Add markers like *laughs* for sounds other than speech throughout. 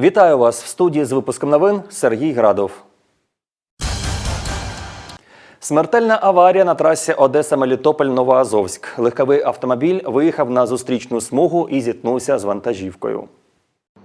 Вітаю вас в студії з випуском новин Сергій Градов. Смертельна аварія на трасі Одеса-Мелітополь-Новоазовськ. Легковий автомобіль виїхав на зустрічну смугу і зіткнувся з вантажівкою.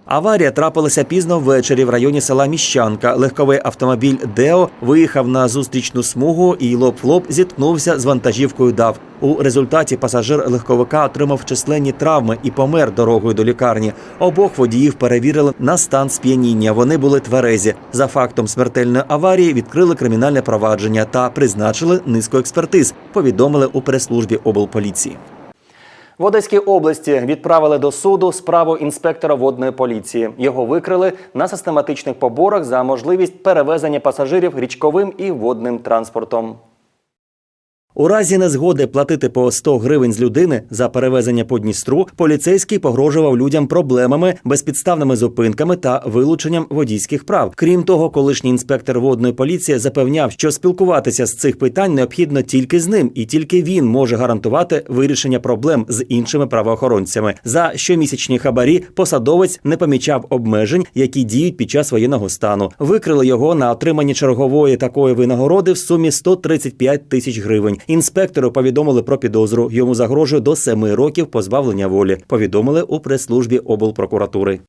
Аварія трапилася пізно ввечері в районі села Міщанка. Легковий автомобіль Део виїхав на зустрічну смугу і лоб лоб зіткнувся з вантажівкою ДАВ. У результаті пасажир легковика отримав численні травми і помер дорогою до лікарні. Обох водіїв перевірили на стан сп'яніння. Вони були тверезі. За фактом смертельної аварії відкрили кримінальне провадження та призначили низку експертиз. Повідомили у прес-службі облполіції. В Одеській області відправили до суду справу інспектора водної поліції. Його викрили на систематичних поборах за можливість перевезення пасажирів річковим і водним транспортом. У разі незгоди платити по 100 гривень з людини за перевезення по Дністру, поліцейський погрожував людям проблемами, безпідставними зупинками та вилученням водійських прав. Крім того, колишній інспектор водної поліції запевняв, що спілкуватися з цих питань необхідно тільки з ним, і тільки він може гарантувати вирішення проблем з іншими правоохоронцями. За щомісячні хабарі посадовець не помічав обмежень, які діють під час воєнного стану. Викрили його на отриманні чергової такої винагороди в сумі 135 тисяч гривень. Інспектору повідомили про підозру. Йому загрожує до семи років позбавлення волі. Повідомили у прес-службі облпрокуратури.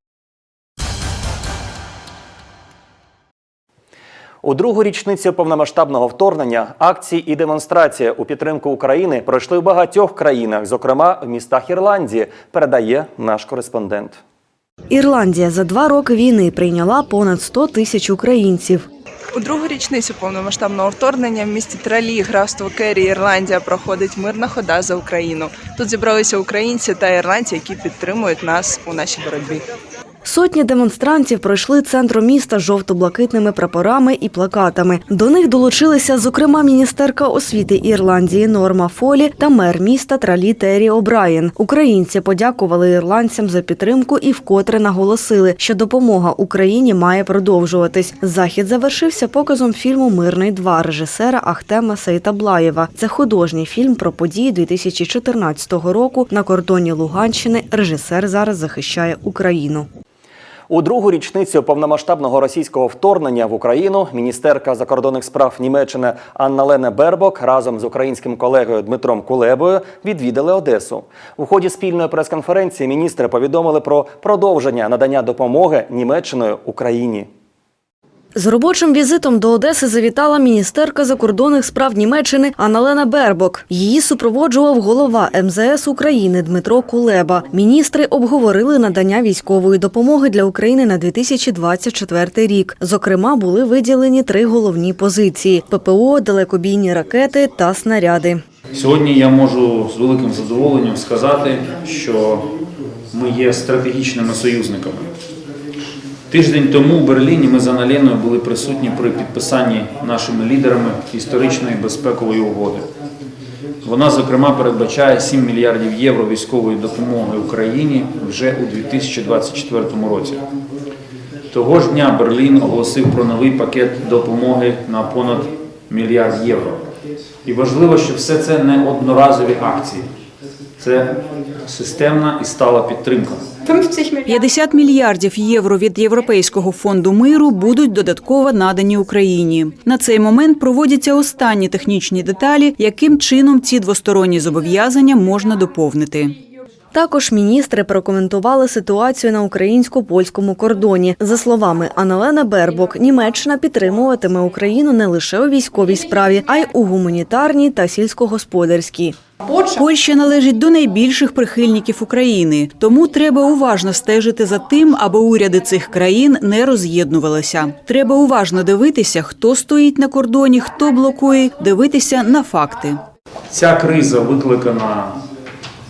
У другу річницю повномасштабного вторгнення акції і демонстрація у підтримку України пройшли в багатьох країнах, зокрема в містах Ірландії. Передає наш кореспондент. Ірландія за два роки війни прийняла понад 100 тисяч українців. У другу річницю повномасштабного вторгнення в місті Тралі, графство Керрі, Ірландія проходить мирна хода за Україну. Тут зібралися українці та ірландці, які підтримують нас у нашій боротьбі. Сотні демонстрантів пройшли центром міста жовто-блакитними прапорами і плакатами. До них долучилися, зокрема, міністерка освіти Ірландії Норма Фолі та мер міста Тралі Террі О'Брайен. Українці подякували ірландцям за підтримку і вкотре наголосили, що допомога Україні має продовжуватись. Захід завершився показом фільму Мирний 2 режисера Ахтема Сейтаблаєва. Це художній фільм про події 2014 року на кордоні Луганщини. Режисер зараз захищає Україну. У другу річницю повномасштабного російського вторгнення в Україну міністерка закордонних справ Німеччини Анна Лене Бербок разом з українським колегою Дмитром Кулебою відвідали Одесу. У ході спільної прес-конференції міністри повідомили про продовження надання допомоги Німеччиною Україні. З робочим візитом до Одеси завітала міністерка закордонних справ Німеччини Аналена Бербок. Її супроводжував голова МЗС України Дмитро Кулеба. Міністри обговорили надання військової допомоги для України на 2024 рік. Зокрема, були виділені три головні позиції: ППО, далекобійні ракети та снаряди. Сьогодні я можу з великим задоволенням сказати, що ми є стратегічними союзниками. Тиждень тому в Берліні ми з Аналеною були присутні при підписанні нашими лідерами історичної безпекової угоди. Вона, зокрема, передбачає 7 мільярдів євро військової допомоги Україні вже у 2024 році. Того ж дня Берлін оголосив про новий пакет допомоги на понад мільярд євро. І важливо, що все це не одноразові акції, це системна і стала підтримка. 50 мільярдів євро від Європейського фонду миру будуть додатково надані Україні. На цей момент проводяться останні технічні деталі, яким чином ці двосторонні зобов'язання можна доповнити. Також міністри прокоментували ситуацію на українсько-польському кордоні. За словами Аналена Бербок, Німеччина підтримуватиме Україну не лише у військовій справі, а й у гуманітарній та сільськогосподарській. Польща належить до найбільших прихильників України, тому треба уважно стежити за тим, аби уряди цих країн не роз'єднувалися. Треба уважно дивитися, хто стоїть на кордоні, хто блокує, дивитися на факти. Ця криза викликана,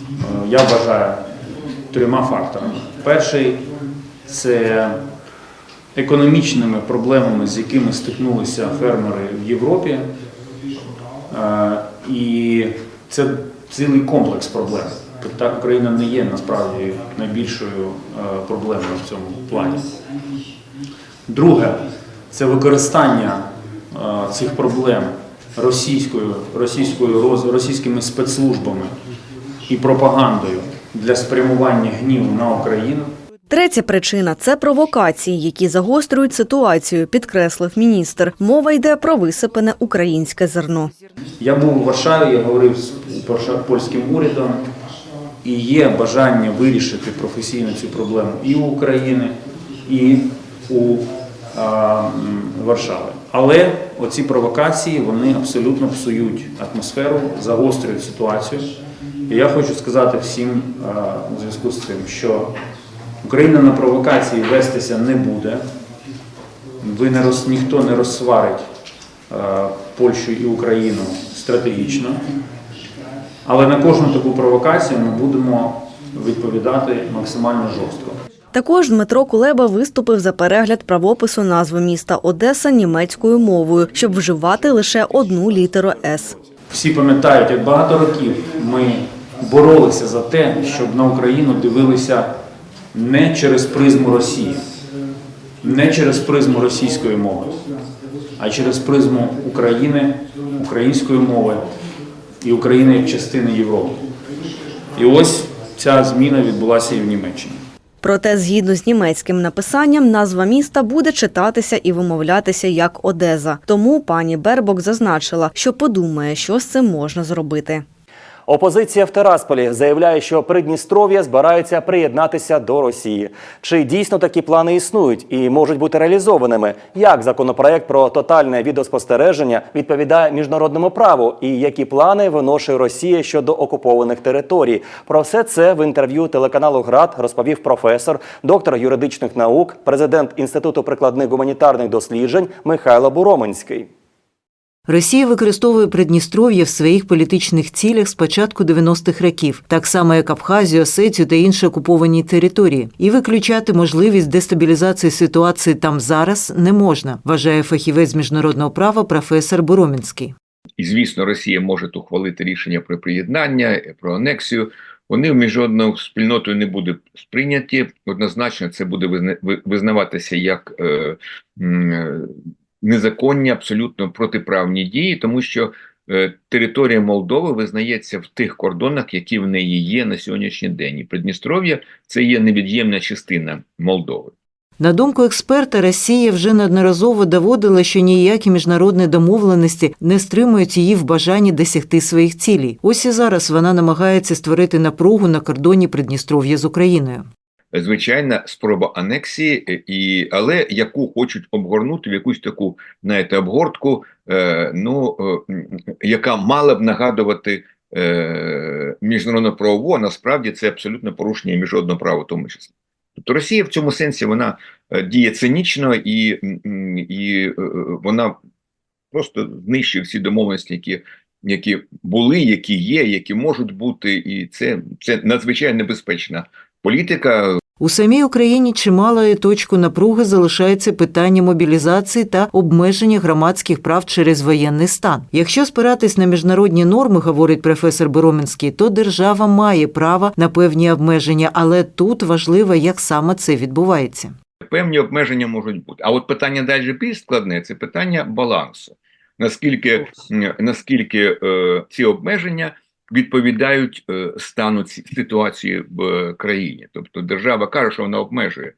е, я вважаю, трьома факторами. Перший це економічними проблемами, з якими стикнулися фермери в Європі. Е, І це цілий комплекс проблем. Тобто Україна не є насправді найбільшою е, проблемою в цьому плані. Друге це використання е, цих проблем російською, російською російськими спецслужбами і пропагандою для спрямування гніву на Україну. Третя причина це провокації, які загострюють ситуацію, підкреслив міністр. Мова йде про висипане українське зерно. Я був у Варшаві, я говорив з польським урядом, і є бажання вирішити професійно цю проблему і у України, і у а, Варшави. Але оці провокації вони абсолютно псують атмосферу, загострюють ситуацію. І я хочу сказати всім у зв'язку з цим, що Україна на провокації вестися не буде. Ви не роз, ніхто не розсварить е, Польщу і Україну стратегічно. Але на кожну таку провокацію ми будемо відповідати максимально жорстко. Також Дмитро Кулеба виступив за перегляд правопису назви міста Одеса німецькою мовою, щоб вживати лише одну літеру С. Всі пам'ятають, як багато років ми боролися за те, щоб на Україну дивилися не через призму Росії, не через призму російської мови, а через призму України, української мови і України як частини Європи. І ось ця зміна відбулася і в Німеччині. Проте, згідно з німецьким написанням, назва міста буде читатися і вимовлятися як Одеза. Тому пані Бербок зазначила, що подумає, що з цим можна зробити. Опозиція в Терасполі заявляє, що Придністров'я збирається приєднатися до Росії. Чи дійсно такі плани існують і можуть бути реалізованими? Як законопроект про тотальне відеоспостереження відповідає міжнародному праву? І які плани виношує Росія щодо окупованих територій? Про все це в інтерв'ю телеканалу ГРАД розповів професор, доктор юридичних наук, президент Інституту прикладних гуманітарних досліджень Михайло Буроменський. Росія використовує Придністров'я в своїх політичних цілях з початку 90-х років, так само як Абхазію, Осетію та інші окуповані території, і виключати можливість дестабілізації ситуації там зараз не можна, вважає фахівець міжнародного права професор Боромінський. і звісно, Росія може ухвалити рішення про приєднання, про анексію. Вони в міжнародною спільнотою не будуть сприйняті. Однозначно, це буде визна- визнаватися як е, незаконні, абсолютно протиправні дії, тому що е, територія Молдови визнається в тих кордонах, які в неї є на сьогоднішній день. І Придністров'я це є невід'ємна частина Молдови. На думку експерта, Росія вже неодноразово доводила, що ніякі міжнародні домовленості не стримують її в бажанні досягти своїх цілей. Ось і зараз вона намагається створити напругу на кордоні Придністров'я з Україною. Звичайна спроба анексії, е, і, але яку хочуть обгорнути в якусь таку, знаєте, обгортку, е, ну, е, яка мала б нагадувати е, міжнародно правову, а насправді це абсолютно порушення міжнародного права в тому числі. Тобто Росія в цьому сенсі вона е, діє цинічно і, і е, вона просто знищує всі домовленості, які, які були, які є, які можуть бути, і це, це надзвичайно небезпечна політика. У самій Україні чималою точкою напруги залишається питання мобілізації та обмеження громадських прав через воєнний стан. Якщо спиратись на міжнародні норми, говорить професор Боромінський, то держава має право на певні обмеження, але тут важливо, як саме це відбувається. Певні обмеження можуть бути. А от питання далі більш складне це питання балансу. Наскільки, наскільки е, ці обмеження відповідають е, стану ці, ситуації в е, країні? Тобто держава каже, що вона обмежує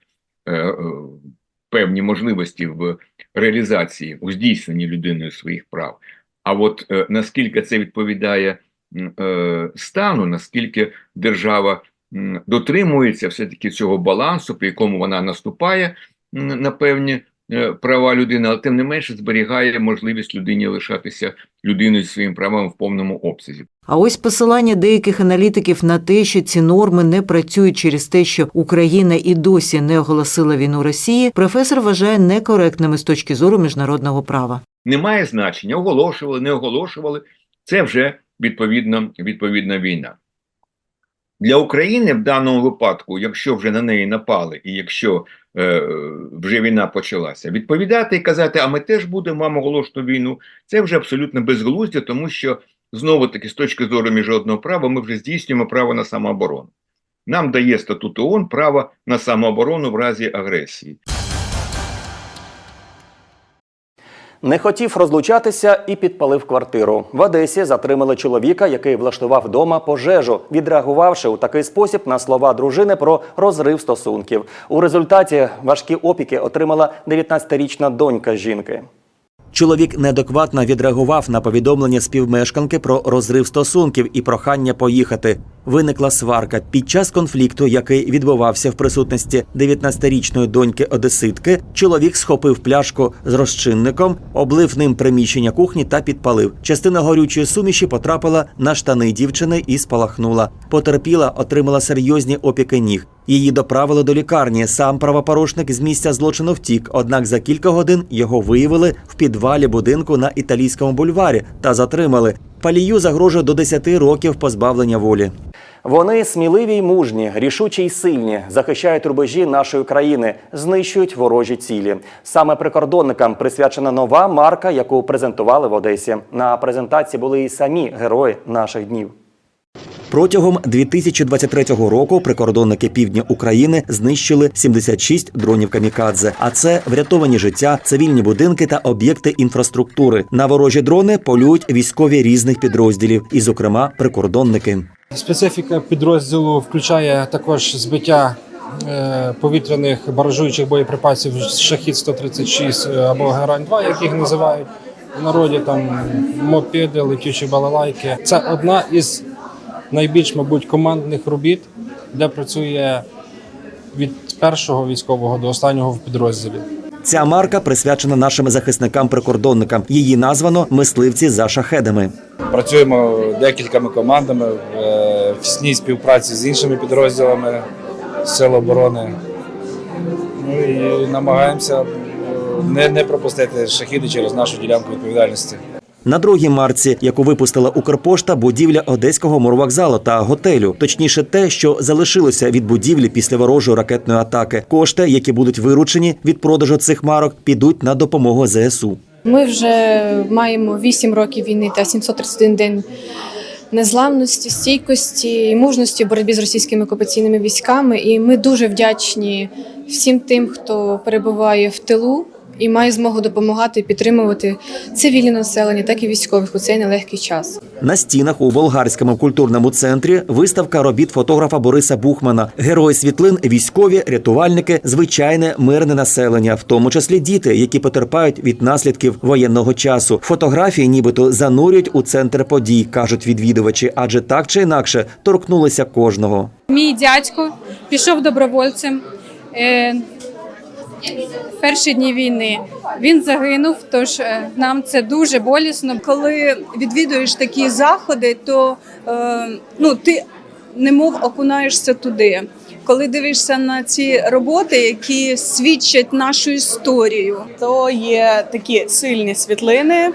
певні можливості в реалізації, у здійсненні людиною своїх прав. А от наскільки це відповідає стану, наскільки держава дотримується все-таки цього балансу, при якому вона наступає на певні права людини, але тим не менше зберігає можливість людині лишатися людиною зі своїм правом в повному обсязі. А ось посилання деяких аналітиків на те, що ці норми не працюють через те, що Україна і досі не оголосила війну Росії, професор вважає некоректними з точки зору міжнародного права. Немає значення, оголошували, не оголошували. Це вже відповідно, відповідна війна. Для України в даному випадку, якщо вже на неї напали, і якщо е, вже війна почалася, відповідати і казати, а ми теж будемо вам оголошувати війну, це вже абсолютно безглуздя, тому що знову таки з точки зору міжнародного права ми вже здійснюємо право на самооборону. Нам дає статут ООН право на самооборону в разі агресії. Не хотів розлучатися і підпалив квартиру. В Одесі затримали чоловіка, який влаштував вдома пожежу, відреагувавши у такий спосіб на слова дружини про розрив стосунків. У результаті важкі опіки отримала 19-річна донька жінки. Чоловік неадекватно відреагував на повідомлення співмешканки про розрив стосунків і прохання поїхати. Виникла сварка під час конфлікту, який відбувався в присутності 19-річної доньки одеситки. Чоловік схопив пляшку з розчинником, облив ним приміщення кухні та підпалив. Частина горючої суміші потрапила на штани дівчини і спалахнула. Потерпіла, отримала серйозні опіки ніг. Її доправили до лікарні. Сам правопорушник з місця злочину втік. Однак за кілька годин його виявили в підвалі будинку на італійському бульварі та затримали. Палію загрожує до 10 років позбавлення волі. Вони сміливі й мужні, рішучі й сильні, захищають рубежі нашої країни, знищують ворожі цілі. Саме прикордонникам присвячена нова марка, яку презентували в Одесі. На презентації були і самі герої наших днів. Протягом 2023 року прикордонники півдня України знищили 76 дронів камікадзе. А це врятовані життя, цивільні будинки та об'єкти інфраструктури. На ворожі дрони полюють військові різних підрозділів, і, зокрема, прикордонники. Специфіка підрозділу включає також збиття е, повітряних баражуючих боєприпасів шахід 136 або герань 2 як їх називають в народі. Там мопеди, летючі балалайки. Це одна із найбільш, мабуть, командних робіт, де працює від першого військового до останнього в підрозділі. Ця марка присвячена нашим захисникам-прикордонникам. Її названо мисливці за шахедами. Працюємо декількома командами в е, в тісній співпраці з іншими підрозділами Сил оборони. Ну і намагаємося е, не, не пропустити шахіди через нашу ділянку відповідальності. На другій марці, яку випустила Укрпошта, будівля одеського морвокзалу та готелю, точніше, те, що залишилося від будівлі після ворожої ракетної атаки. Кошти, які будуть виручені від продажу цих марок, підуть на допомогу ЗСУ. Ми вже маємо 8 років війни та 731 день незламності, стійкості і мужності в боротьбі з російськими окупаційними військами. І ми дуже вдячні всім тим, хто перебуває в тилу і має змогу допомагати і підтримувати цивільне населення, так і військових у цей нелегкий час. На стінах у болгарському культурному центрі виставка робіт фотографа Бориса Бухмана. Герої світлин, військові, рятувальники, звичайне мирне населення, в тому числі діти, які потерпають від наслідків воєнного часу. Фотографії, нібито занурюють у центр подій, кажуть відвідувачі, адже так чи інакше торкнулися кожного. Мій дядько пішов добровольцем. Перші дні війни він загинув, тож е, нам це дуже болісно. Коли відвідуєш такі заходи, то е, ну ти немов окунаєшся туди. Коли дивишся на ці роботи, які свідчать нашу історію, то є такі сильні світлини,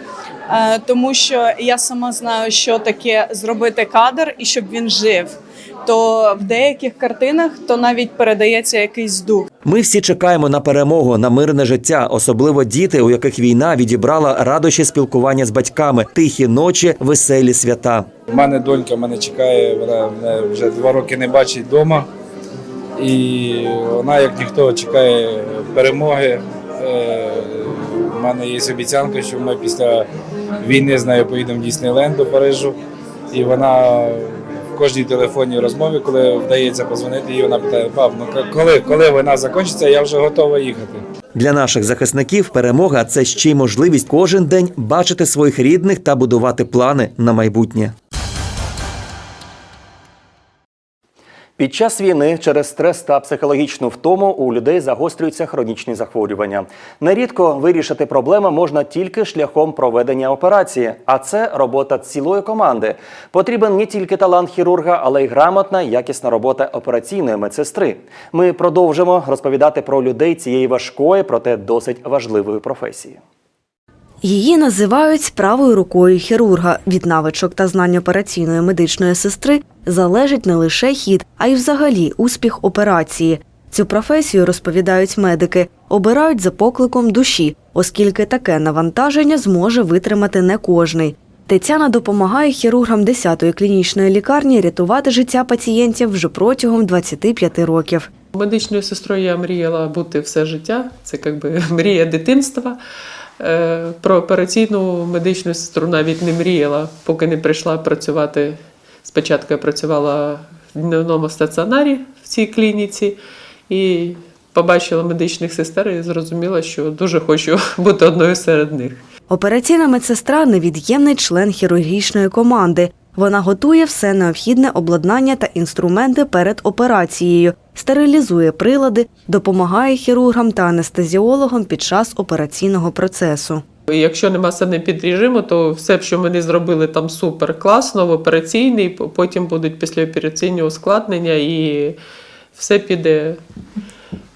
е, тому що я сама знаю, що таке зробити кадр і щоб він жив. То в деяких картинах то навіть передається якийсь дух. Ми всі чекаємо на перемогу, на мирне життя, особливо діти, у яких війна відібрала радощі спілкування з батьками, тихі ночі, веселі свята. У мене донька мене чекає, вона мене вже два роки не бачить вдома. І вона, як ніхто, чекає перемоги. Е, У мене є обіцянка, що ми після війни з нею поїдемо в Діснейленд до Парижу. І вона кожній телефонній розмові, коли вдається позвонити, їй вона питає: пап, ну коли, коли війна закінчиться, я вже готова їхати. Для наших захисників перемога це ще й можливість кожен день бачити своїх рідних та будувати плани на майбутнє. Під час війни через стрес та психологічну втому у людей загострюються хронічні захворювання. Нерідко вирішити проблеми можна тільки шляхом проведення операції, а це робота цілої команди. Потрібен не тільки талант хірурга, але й грамотна, якісна робота операційної медсестри. Ми продовжимо розповідати про людей цієї важкої, проте досить важливої професії. Її називають правою рукою хірурга. Від навичок та знань операційної медичної сестри залежить не лише хід, а й взагалі успіх операції. Цю професію розповідають медики, обирають за покликом душі, оскільки таке навантаження зможе витримати не кожний. Тетяна допомагає хірургам 10-ї клінічної лікарні рятувати життя пацієнтів вже протягом 25 років. Медичною сестрою я мріяла бути все життя. Це якби *laughs* мрія дитинства. Е, Про операційну медичну сестру навіть не мріяла, поки не прийшла працювати. Спочатку я працювала в дневному стаціонарі в цій клініці і побачила медичних сестер і зрозуміла, що дуже хочу *laughs* бути одною серед них. Операційна медсестра невід'ємний член хірургічної команди. Вона готує все необхідне обладнання та інструменти перед операцією, стерилізує прилади, допомагає хірургам та анестезіологам під час операційного процесу. Якщо нема санепідрежиму, то все, що вони зробили там супер класно в операційний, потім будуть післяопераційні ускладнення і все піде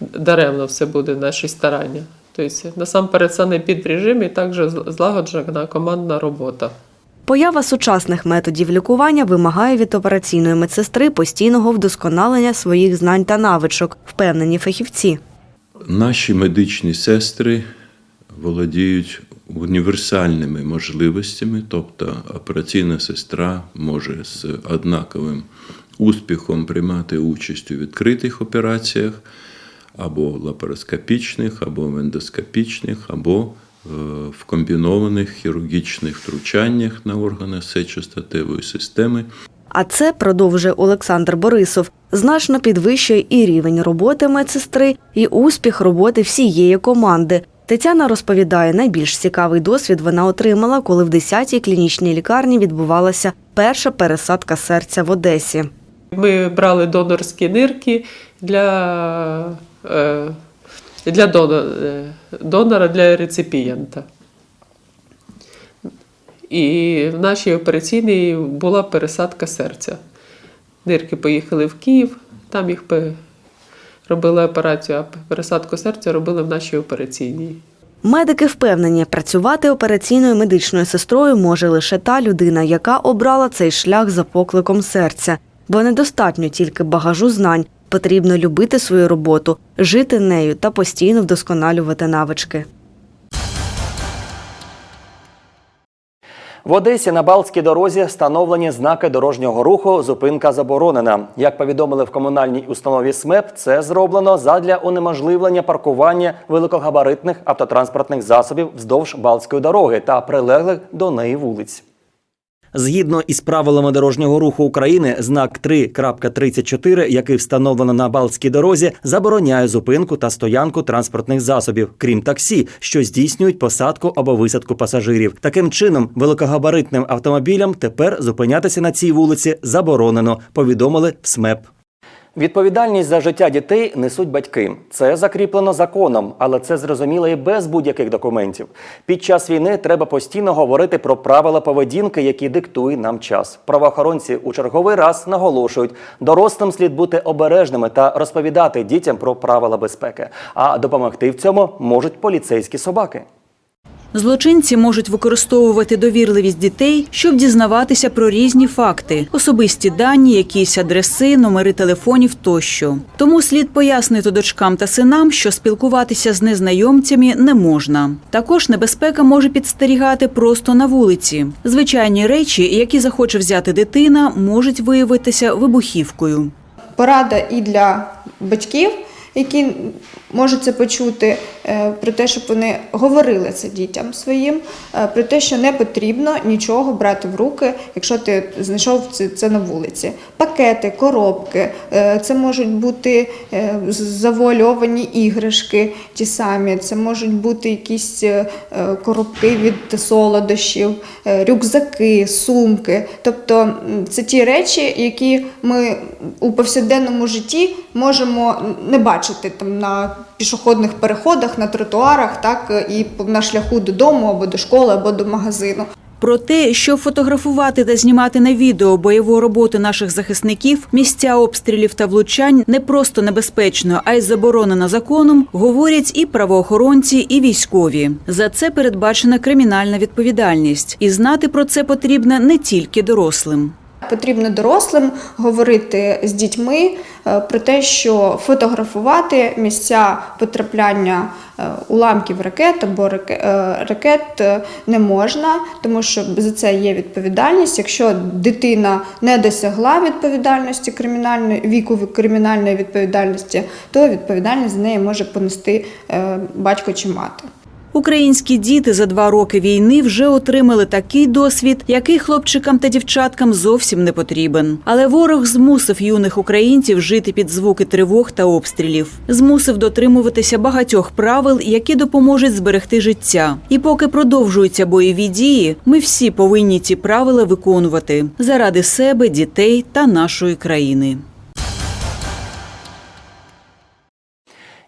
даремно, все буде наші старання. Тобто насамперед санепідрежим і також злагоджена командна робота. Поява сучасних методів лікування вимагає від операційної медсестри постійного вдосконалення своїх знань та навичок, впевнені фахівці. Наші медичні сестри володіють універсальними можливостями, тобто операційна сестра може з однаковим успіхом приймати участь у відкритих операціях, або лапароскопічних, або ендоскопічних, або в комбінованих хірургічних втручаннях на органи сечостатевої системи. А це продовжує Олександр Борисов. Значно підвищує і рівень роботи медсестри, і успіх роботи всієї команди. Тетяна розповідає, найбільш цікавий досвід вона отримала, коли в 10-й клінічній лікарні відбувалася перша пересадка серця в Одесі. Ми брали донорські нирки для, е, для донора, донора для реципієнта. І в нашій операційній була пересадка серця. Нирки поїхали в Київ, там їх робили операцію, а пересадку серця робили в нашій операційній. Медики впевнені, працювати операційною медичною сестрою може лише та людина, яка обрала цей шлях за покликом серця. Бо недостатньо тільки багажу знань. Потрібно любити свою роботу, жити нею та постійно вдосконалювати навички. В Одесі на Балтській дорозі встановлені знаки дорожнього руху «Зупинка заборонена». Як повідомили в комунальній установі СМЕП, це зроблено задля унеможливлення паркування великогабаритних автотранспортних засобів вздовж Балтської дороги та прилеглих до неї вулиць. Згідно із правилами дорожнього руху України, знак 3.34, який встановлено на Балтській дорозі, забороняє зупинку та стоянку транспортних засобів, крім таксі, що здійснюють посадку або висадку пасажирів. Таким чином, великогабаритним автомобілям тепер зупинятися на цій вулиці заборонено. Повідомили в СМЕП. Відповідальність за життя дітей несуть батьки. Це закріплено законом, але це зрозуміло і без будь-яких документів. Під час війни треба постійно говорити про правила поведінки, які диктує нам час. Правоохоронці у черговий раз наголошують, дорослим слід бути обережними та розповідати дітям про правила безпеки. А допомогти в цьому можуть поліцейські собаки. Злочинці можуть використовувати довірливість дітей, щоб дізнаватися про різні факти, особисті дані, якісь адреси, номери телефонів тощо. Тому слід пояснити дочкам та синам, що спілкуватися з незнайомцями не можна. Також небезпека може підстерігати просто на вулиці. Звичайні речі, які захоче взяти дитина, можуть виявитися вибухівкою. порада і для батьків, які можуть це почути, про те, щоб вони говорили це дітям своїм, е, про те, що не потрібно нічого брати в руки, якщо ти знайшов це, на вулиці. Пакети, коробки, е, це можуть бути е, завуальовані іграшки, ті самі, це можуть бути якісь е, е, коробки від солодощів, е, рюкзаки, сумки. Тобто це ті речі, які ми у повсякденному житті можемо не бачити там на пішохідних переходах, на тротуарах, так і на шляху додому або до школи, або до магазину. Про те, що фотографувати та знімати на відео бойову роботу наших захисників, місця обстрілів та влучань не просто небезпечно, а й заборонено законом, говорять і правоохоронці, і військові. За це передбачена кримінальна відповідальність, і знати про це потрібно не тільки дорослим. Потрібно дорослим говорити з дітьми е, про те, що фотографувати місця потрапляння е, уламків ракет або е, ракет не можна, тому що за це є відповідальність. Якщо дитина не досягла відповідальності кримінальної віку кримінальної відповідальності, то відповідальність за неї може понести батько чи мати. Українські діти за два роки війни вже отримали такий досвід, який хлопчикам та дівчаткам зовсім не потрібен. Але ворог змусив юних українців жити під звуки тривог та обстрілів, змусив дотримуватися багатьох правил, які допоможуть зберегти життя. І поки продовжуються бойові дії, ми всі повинні ці правила виконувати заради себе, дітей та нашої країни.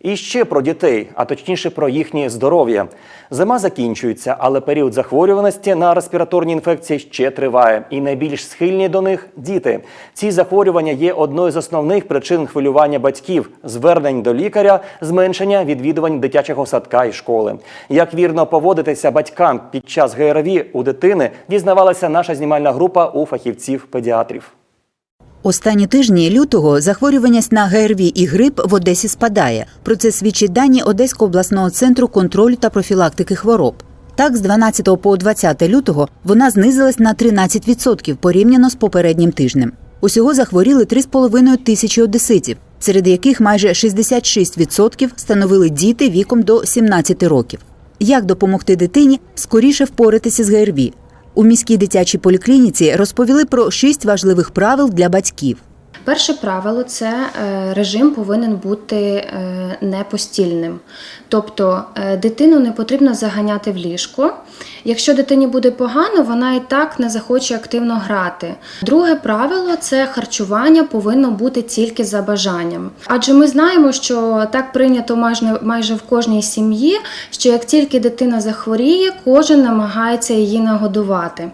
І ще про дітей, а точніше про їхнє здоров'я. Зима закінчується, але період захворюваності на респіраторні інфекції ще триває. І найбільш схильні до них діти. Ці захворювання є одною з основних причин хвилювання батьків, звернень до лікаря, зменшення відвідувань дитячого садка і школи. Як вірно поводитися батькам під час ГРВІ у дитини, дізнавалася наша знімальна група у фахівців-педіатрів. Останні тижні лютого захворюваність на ГРВІ і грип в Одесі спадає. Про це свідчить дані Одеського обласного центру контролю та профілактики хвороб. Так, з 12 по 20 лютого вона знизилась на 13% порівняно з попереднім тижнем. Усього захворіли 3,5 тисячі одеситів, серед яких майже 66% становили діти віком до 17 років. Як допомогти дитині скоріше впоратися з ГРВІ? У міській дитячій поліклініці розповіли про шість важливих правил для батьків. Перше правило це е, режим повинен бути е, непостільним. Тобто е, дитину не потрібно заганяти в ліжко. Якщо дитині буде погано, вона і так не захоче активно грати. Друге правило це харчування повинно бути тільки за бажанням. Адже ми знаємо, що так прийнято майже, майже в кожній сім'ї, що як тільки дитина захворіє, кожен намагається її нагодувати.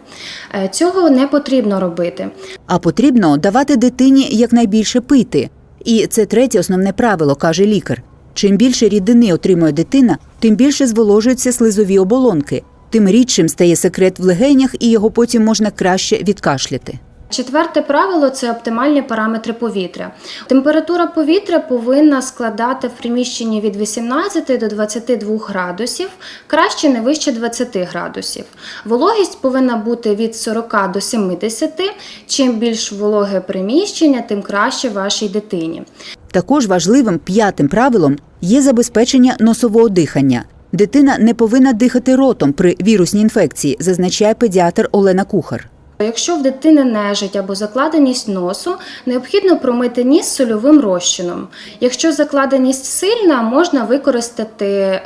Цього не потрібно робити. А потрібно давати дитині якнайбільше пити. І це третє основне правило, каже лікар. Чим більше рідини отримує дитина, тим більше зволожуються слизові оболонки, тим рідшим стає секрет в легенях, і його потім можна краще відкашляти. Четверте правило це оптимальні параметри повітря. Температура повітря повинна складати в приміщенні від 18 до 22 градусів, краще не вище 20 градусів. Вологість повинна бути від 40 до 70. Чим більш вологе приміщення, тим краще вашій дитині. Також важливим п'ятим правилом є забезпечення носового дихання. Дитина не повинна дихати ротом при вірусній інфекції, зазначає педіатр Олена Кухар. Якщо в дитини нежить або закладеність носу, необхідно промити ніс сольовим розчином. Якщо закладеність сильна, можна використати, е,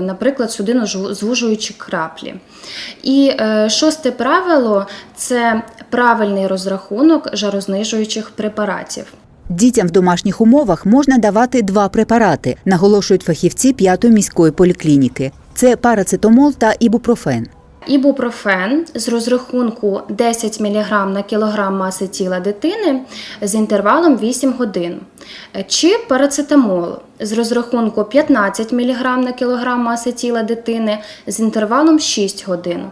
наприклад, судинозвужуючі краплі. І е, шосте правило це правильний розрахунок жарознижуючих препаратів. Дітям в домашніх умовах можна давати два препарати, наголошують фахівці п'ятої міської поліклініки. Це парацетомол та ібупрофен. Ібупрофен з розрахунку 10 мг на кілограм маси тіла дитини з інтервалом 8 годин. Чи парацетамол з розрахунку 15 мг на кілограм маси тіла дитини з інтервалом 6 годин.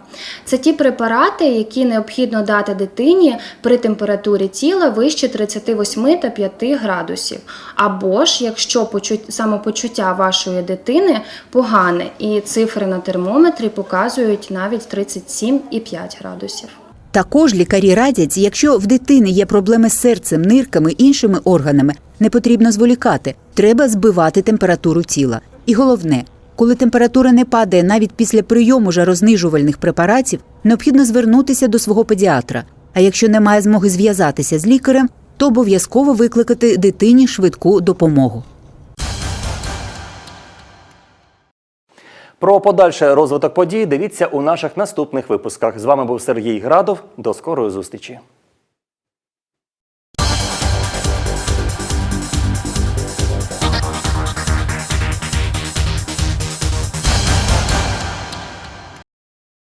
Це ті препарати, які необхідно дати дитині при температурі тіла вище 38 та 5 градусів. Або ж якщо самопочуття вашої дитини погане, і цифри на термометрі показують навіть 37,5 градусів. Також лікарі радять, якщо в дитини є проблеми з серцем, нирками іншими органами, не потрібно зволікати, треба збивати температуру тіла. І головне, коли температура не падає навіть після прийому жарознижувальних препаратів, необхідно звернутися до свого педіатра. А якщо немає змоги зв'язатися з лікарем, то обов'язково викликати дитині швидку допомогу. Про подальший розвиток подій дивіться у наших наступних випусках. З вами був Сергій Градов. До скорої зустрічі.